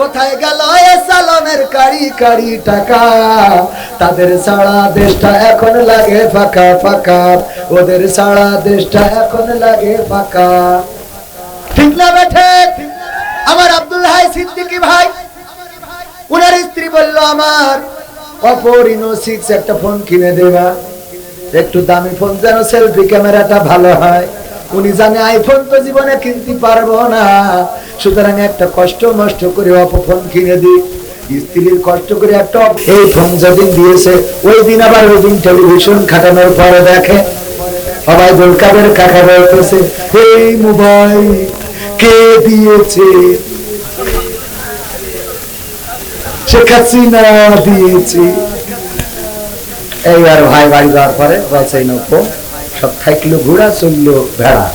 কোথায় গেল এ সালামের কারি কারি টাকা? তাদের সারা দেশটা এখন লাগে ফাঁকা ফাঁকা। ওদের সারা দেশটা এখন লাগে ফাঁকা। ঠিক না বেঠে আমার আব্দুল হাই সিদ্দিকি ভাই, উনার স্ত্রী বলল আমার অপরিনো সিক্স একটা ফোন কিনে দেবা একটু দামি ফোন যেন সেলফি ক্যামেরাটা ভালো হয়। উনি জানে আইফোন তো জীবনে কিনতে পারব না। সুতরাং একটা কষ্ট মষ্ট করে অপো ফোন কিনে দিই। স্ত্রীর কষ্ট করে একটা এই ফোন যেদিন দিয়েছে, ওই দিন আবার ওই দিন টেলিভিশন খাটানোর পরে দেখে। সবাই গোলকাদের কাকা বলতেছে এই মোবাইল, কে দিয়েছে? শেখ হাসিনা দিয়েছে। এইবার ভাই বাড়ি যাওয়ার পরে বলছে নৌকো সব থাকল ঘোড়া, চলল ভেড়া।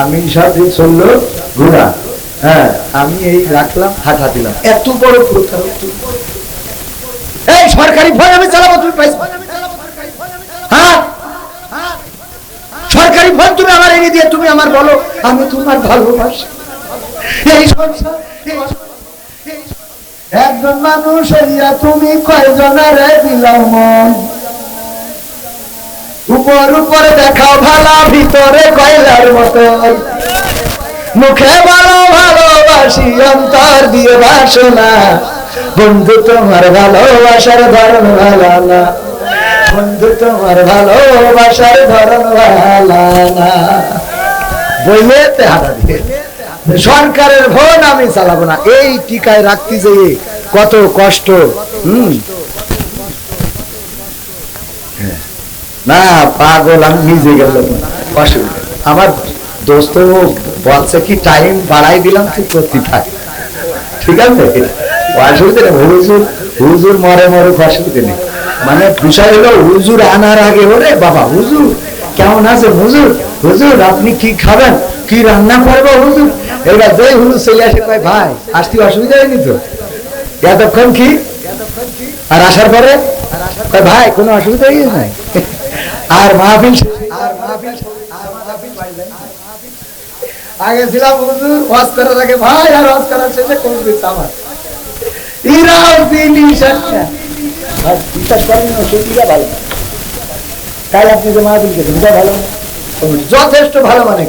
আমি সাথে চলল ঘোড়া। হ্যাঁ আমি এই রাখলাম, হাঁটা দিলাম। এত বড় প্রতারক এই সরকারি ভয় আমি চালাবো, তুমি পাইছো। হ্যাঁ? সরকারি ভয় তুমি আমার এনে দিয়ে, তুমি আমার বলো, আমি তোমার ভালোবাসি। এই একজন মানুষ হইয়া তুমি দিলাম মন? উপর উপরে দেখাও ভালা, ভিতরে কয়লার মতো মুখে বলো ভালোবাসি, অন্তর দিয়ে বাসনা। বন্ধু, তোমার ভালোবাসার ধরন ভালো না। বন্ধু, তোমার ভালোবাসার ধরন ভালো না। বইলেতে হাঁটা দিয়ে। সরকারের ভোট আমি চালাবো না। এই টিকায় রাখতে যেয়ে কত কষ্ট, হম? না, পাগল, আমি নিজে গেলাম। অসুবিধা আমার দোস্ত বলছে কি টাইম বাড়াই দিলাম তুই করতে থাক ঠিক আছে? অসুবিধা নেই হুজুর হুজুর মরে মরে অসুবিধা নেই মানে বিষয় হলো, হুজুর আনার আগে, ওরে বাবা, হুজুর, কেমন আছে হুজুর? হুজুর, আপনি কি খাবেন? কি রান্না করব হুজুর? এবার যে হুজুর চলে আসে, কয়, ভাই, আসতে অসুবিধা হয়নি তো? এতক্ষণ কি? আর আসার পরে? ভাই, কোনো অসুবিধা নাই আর মাহফিল আর মাহফিল আর মাহফিল আগে ছিলাম হুজুর ওয়াজ করার আগে ভাই, আর ওয়াজ করার শেষে কোন দিচ্ছে আমার ইরাও দিলি সত্যা আর বিশ্বাস করেন না সেটা ভালো। তাই আপনি যে মাহফিল গেছেন এটা ভালো? যথেষ্ট ভালো মানে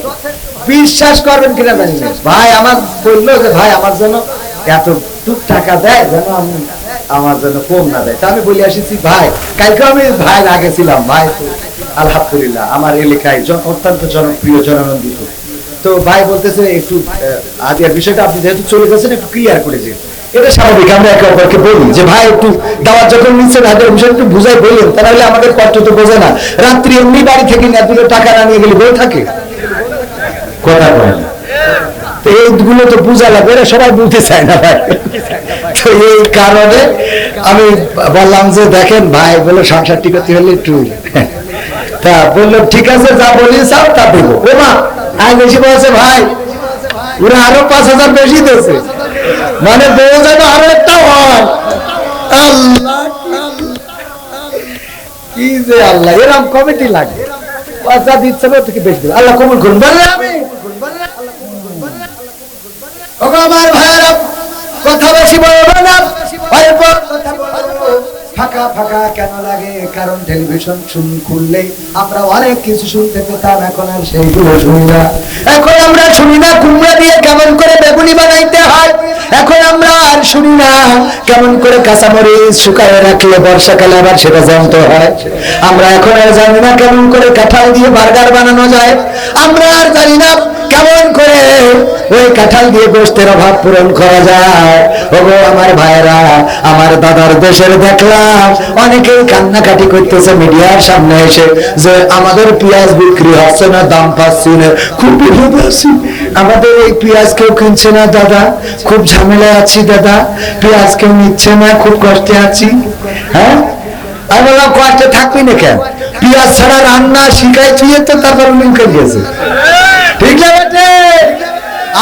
বিশ্বাস করবেন কিনা জানি ভাই আমার বলল যে, ভাই আমার জন্য এত টুক টাকা দেয়, যেন আমি আমার জন্য কম না দেয়। তা আমি বলে আসিছি, ভাই, কালকে আমি ভাই আগে ছিলাম, ভাই, তো আলহামদুলিল্লাহ, আমার এলাকায় অত্যন্ত জনপ্রিয় জনানন্দিত। তো ভাই বলতেছে, একটু আদিয়ার বিষয়টা আপনি যেহেতু চলে গেছেন, একটু ক্লিয়ার করে যে এটা স্বাভাবিক, আমরা একে অপরকে বলি। যে ভাই, একটু দাওয়াত যখন নিচ্ছেন আদিয়ার বিষয়টা একটু বুঝাই বললেন, তাহলে আমাদের কষ্ট তো বোঝে না। রাত্রি এমনি বাড়ি থেকে না, দুটো টাকা না নিয়ে গেলে বই থাকে? কথা বলেন তো এইগুলো তো বোঝা লাগবে এরা সবাই বুঝতে চায় না ভাই। তো এই কারণে আমি বললাম যে, দেখেন ভাই, বলে সংসার টিকাতে হলে একটু তা বলল, ঠিক আছে, যা বলি সব তা দেবো। ও মা আয় বেশি বলছে ভাই, ওরা আরও পাঁচ হাজার বেশি দিয়েছে মানে বউ যেন আরও একটা হয়। আল্লাহ, কি যে আল্লাহ এরকম কমিটি লাগে। পয়সা দিচ্ছে না থেকে বেশি। আল্লাহ কবুল করুন আমার ভাইয়েরা, কথা বেশি বলব না। ফাঁকা ফাঁকা কেন লাগে? কারণ টেলিভিশন শুন খুললে আমরা অনেক কিছু শুনতে পেতাম, এখন আর সেইগুলো শুনি না। এখন আমরা শুনি না, কুমড়া দিয়ে কেমন করে বেগুনি বানাইতে হয়? এখন আমরা আর শুনি না, কেমন করে কাঁচামরিচ শুকায় রাখলে বর্ষাকালে আবার সেটা জানত হয়। আমরা এখন আর জানি না কেমন করে কাঁঠাল দিয়ে বার্গার বানানো যায়। আমরা আর জানি না কেমন করে ওই কাঁঠাল দিয়ে গোষ্ঠের অভাব পূরণ করা যায়? ওগো আমার ভাইরা আমার দাদার দেশের দেখলাম, অনেকেই কান্নাকাটি করতেছে মিডিয়ার সামনে এসে যে আমাদের পেঁয়াজ বিক্রি হচ্ছে না, দাম পাচ্ছি না। খুব বিপদ আছি। আমাদের এই পেঁয়াজ কেউ কিনছে না, দাদা। খুব ঝামেলায় আছি, দাদা। পেঁয়াজ কেউ নিচ্ছে না, খুব কষ্টে আছি। হ্যাঁ? আমি বললাম, কষ্টে থাকবি না কেন? পেঁয়াজ ছাড়া রান্না শিখাই তুই তো তারপর লিঙ্কে গেছে ঠিক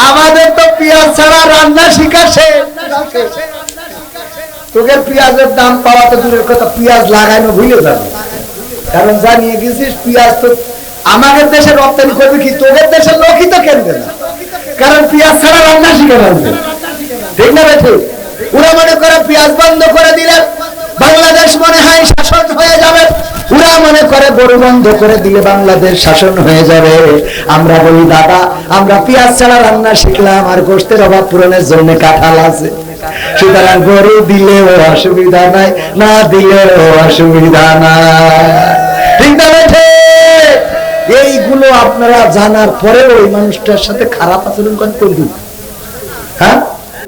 আমাদের তো পেঁয়াজ ছাড়া রান্না শিখাছে তোকে পেঁয়াজের দাম পাওয়া তো দূরের কথা, পেঁয়াজ লাগানো ভুলে যাবে। কারণ জানিয়ে গেছিস, পেঁয়াজ তো আমাদের দেশে রপ্তানি করবে কি, তোদের দেশের লোকই তো কেনবে না। কারণ পেঁয়াজ ছাড়া রান্না শিখে ফেলবে ঠিক না বেঠে ওরা মনে করে পেঁয়াজ বন্ধ করে দিলে বাংলাদেশ মনে হয় শাসন হয়ে যাবে। ওরা মনে করে গরু বন্ধ করে দিলে বাংলাদেশ শাসন হয়ে যাবে। আমরা বলি, দাদা, আমরা পেঁয়াজ ছাড়া রান্না শিখলাম আর গোষ্ঠের অভাব পূরণের জন্য কাঁঠাল আছে। সুতরাং গরু দিলেও অসুবিধা নাই, না দিলেও অসুবিধা নাই। ঠিক না এইগুলো আপনারা জানার পরেও ওই মানুষটার সাথে খারাপ আচরণ করেন করবেন হ্যাঁ?